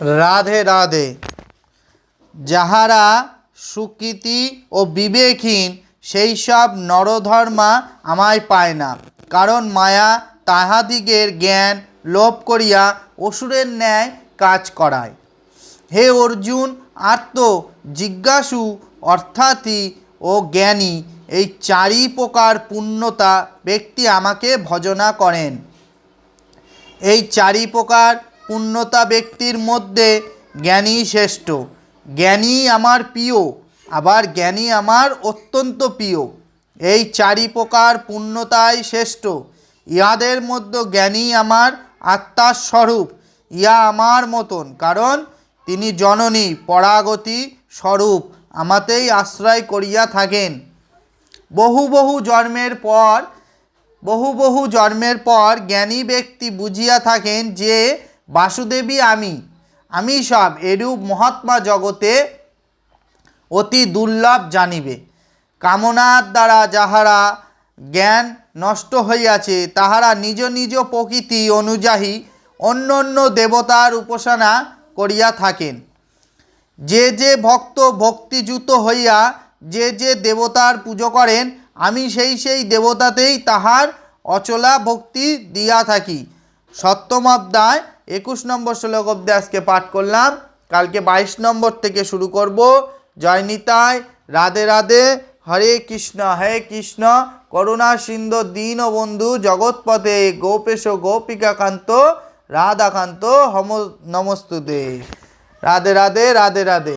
রাধে রাধে। যাহারা সুকৃতি ও বিবেকহীন, সেই সব নরধর্মা আমায় পায় না। কারণ মায়া তাহাদিগের জ্ঞান লোভ করিয়া অসুরের ন্যায় কাজ করায়। হে অর্জুন আত্ম জিজ্ঞাসু অর্থাৎই ও জ্ঞানী, এই চারি প্রকার পূর্ণতা ব্যক্তি আমাকে ভজনা করেন। এই চারি প্রকার পূর্ণতা ব্যক্তির মধ্যে জ্ঞানী শ্রেষ্ঠ। জ্ঞানী আমার প্রিয়, আবার জ্ঞানী আমার অত্যন্ত প্রিয়। এই চারি প্রকার পূর্ণতাই শ্রেষ্ঠ। ইহাদের মধ্যে জ্ঞানী আমার আত্মার স্বরূপ ইয়া আমার মতন, কারণ তিনি জননী, পরাগতি স্বরূপ, আমাতেই আশ্রয় করিয়া থাকেন। বহু বহু জন্মের পর, বহু বহু জন্মের পর জ্ঞানী ব্যক্তি বুঝিয়া থাকেন যে বাসুদেবী আমি। আমি সব এরূপ মহাত্মা জগতে অতি দুর্লভ জানিবে। কামনার দ্বারা যাহারা জ্ঞান নষ্ট হইয়াছে, তাহারা নিজ নিজ প্রকৃতি অনুযায়ী অন্য অন্য দেবতার উপাসনা করিয়া থাকেন। যে যে ভক্ত ভক্তিযুত হইয়া যে যে দেবতার পুজো করেন, আমি সেই সেই দেবতাতেই তাহার অচলা ভক্তি দিয়া থাকি। সপ্তম অধ্যায় একুশ নম্বর শ্লোক অব্দি আজকে পাঠ করলাম। কালকে বাইশ নম্বর থেকে শুরু করব। জয় নিতাই, রাধে রাধে, হরে কৃষ্ণ হে কৃষ্ণ। করুণা সিন্ধু, দীন বন্ধু, জগৎপথে গোপেশ, গোপিকাকান্ত, রাধাকান্ত, হম নমস্তুতে। রাধে রাধে রাধে রাধে।